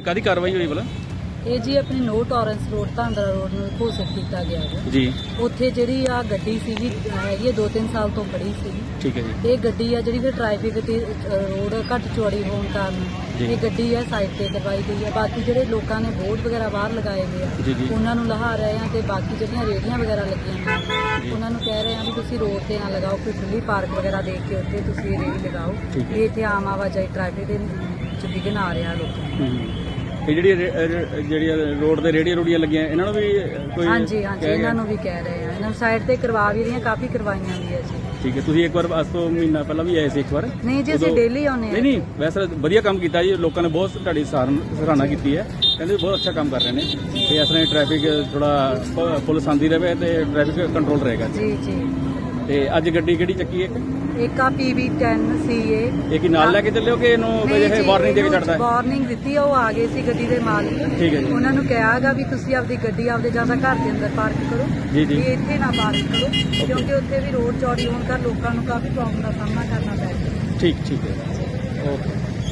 ਕਾਦੀ ਕਾਰਵਾਈ ਹੋਈ ਭਲਾ? ਇਹ ਜੀ ਆਪਣੀ no tolerance road Dhandra road ਨੂੰ ਘੋਸ਼ਿਤ ਕੀਤਾ ਗਿਆ ਹੈ। ਜੀ। ਉੱਥੇ ਜਿਹੜੀ ਆ ਗੱਡੀ ਸੀਗੀ ਹੈਗੀ ਹੈ 2-3 ਸਾਲ ਤੋਂ ਖੜੀ ਸੀ ਠੀਕ ਹੈ ਜੀ। ਇਹ ਗੱਡੀ ਆ ਜਿਹੜੀ ਫਿਰ ਟ੍ਰੈਫਿਕ ਤੇ ਰੋਡ ਘੱਟ ਚੌੜੀ ਹੋਣ ਕਾਰਨ। ਇਹ ਗੱਡੀ ਆ ਸਾਈਡ ਤੇ ਕਰਵਾਈ ਗਈ ਆ। ਬਾਕੀ ਜਿਹੜੇ ਲੋਕਾਂ ਨੇ ਬੋਰਡ ਵਗੈਰਾ ਬਾਹਰ ਲਗਾਏ ਹੋਏ ਆ। ਉਹਨਾਂ ਨੂੰ ਲਹਾ ਰਹੇ ਆ ਤੇ ਬਾਕੀ ਜਿਹੜੀਆਂ ਰੇੜੀਆਂ ਵਗੈਰਾ ਲੱਗੀਆਂ। ਨੇ ਉਹਨਾਂ ਨੂੰ ਕਹਿ ਰਹੇ ਆ ਵੀ ਤੁਸੀਂ ਰੋਡ ਤੇ ਨਾ ਲਗਾਓ ਕੋਈ ਖੁੱਲੀ ਪਾਰਕ ਵਗੈਰਾ ਦੇਖ ਕੇ ਉੱਥੇ ਤੁਸੀਂ ਇਹ ਰੇੜੀ ਲਗਾਓ ਹੈ। ਵੀ ਇੱਥੇ ਆਮ ਆਵਾਜਾਈ ਟ੍ਰੈਫਿਕ ਦੇ ਚ ਵਿਘਨ ਆ ਰਿਹਾ ਲੋਕਾਂ ਨੂੰ। ਹੂੰ। ਇਹ ਜਿਹੜੀ ਜਿਹੜੀਆਂ ਰੋਡ ਦੇ ਰੇੜੀਆਂ ਰੋੜੀਆਂ ਲੱਗੀਆਂ ਇਹਨਾਂ ਨੂੰ ਵੀ ਕੋਈ ਹਾਂਜੀ ਹਾਂਜੀ? ਇਹਨਾਂ ਨੂੰ ਵੀ ਕਹਿ ਰਹੇ ਆ। ਇਹਨਾਂ ਨੂੰ ਸਾਈਡ ਤੇ ਕਰਵਾ ਵੀ ਰਹੀਆਂ ਕਾਫੀ ਕਰਵਾਈਆਂ ਵੀ ਆ ਜੀ। ਠੀਕ ਹੈ ਤੁਸੀਂ ਇੱਕ ਵਾਰ ਅੱਜ ਤੋਂ ਮਹੀਨਾ ਪਹਿਲਾਂ ਵੀ ਆਏ ਸੀ ਇੱਕ ਵਾਰ? ਨਹੀਂ ਜੀ ਅਸੀਂ ਡੇਲੀ ਆਉਂਦੇ ਆ ਨਹੀਂ ਨਹੀਂ ਵੈਸੇ ਵਧੀਆ ਕੰਮ ਕੀਤਾ ਜੀ ਲੋਕਾਂ ਨੇ ਬਹੁਤ ਤੁਹਾਡੀ ਸਰਾਹਨਾ ਕੀਤੀ ਹੈ। ਕਹਿੰਦੇ ਬਹੁਤ ਅੱਛਾ ਕੰਮ ਕਰ ਰਹੇ ਨੇ। ਤੇ ਇਸ ਤਰ੍ਹਾਂ ਟ੍ਰੈਫਿਕ ਥੋੜਾ ਪੁਲਿਸ ਆਂਦੀ ਰਹੇ ਤੇ ਟ੍ਰੈਫਿਕ ਕੰਟਰੋਲ ਰਹੇਗਾ। ਜੀ ਜੀ। ਤੇ ਅੱਜ ਗੱਡੀ ਕਿਹੜੀ ਚੱਕੀ ਹੈ? ਇੱਕ? ਇੱਕ ਆ ਪੀਵੀ 10 ਸੀਏ ਇਹ। ਕੀ ਨਾਲ ਲੈ ਕੇ ਚੱਲਿਓ ਕਿ ਇਹਨੂੰ ਇਹ ਵਾਰਨਿੰਗ ਦੇ ਕੇ ਛੱਡਦਾ ਹੈ? ਵਾਰਨਿੰਗ ਦਿੱਤੀ ਆ ਉਹ ਆ ਗਏ ਸੀ ਗੱਡੀ ਦੇ ਮਾਲਕ। ਠੀਕ ਹੈ ਜੀ। ਉਹਨਾਂ ਨੂੰ ਕਿਹਾਗਾ ਵੀ ਤੁਸੀਂ ਆਪਦੀ ਗੱਡੀ ਆਪਦੇ ਜਾਂ ਤਾਂ ਘਰ ਦੇ ਅੰਦਰ ਪਾਰਕ ਕਰੋ ਜੀ, ਜੀ। ਇੱਥੇ ਨਾ ਪਾਰਕ ਕਰੋ ਕਿਉਂਕਿ ਉੱਥੇ ਵੀ ਰੋਡ ਚੌੜੀ ਹੋਣ ਕਰ ਲੋਕਾਂ ਨੂੰ ਕਾਫੀ ਪ੍ਰੋਬਲਮ ਦਾ ਸਾਹਮਣਾ ਕਰਨਾ ਪੈ ਰਿਹਾ ਠੀਕ ਠੀਕ ਹੈ। ਓਕੇ।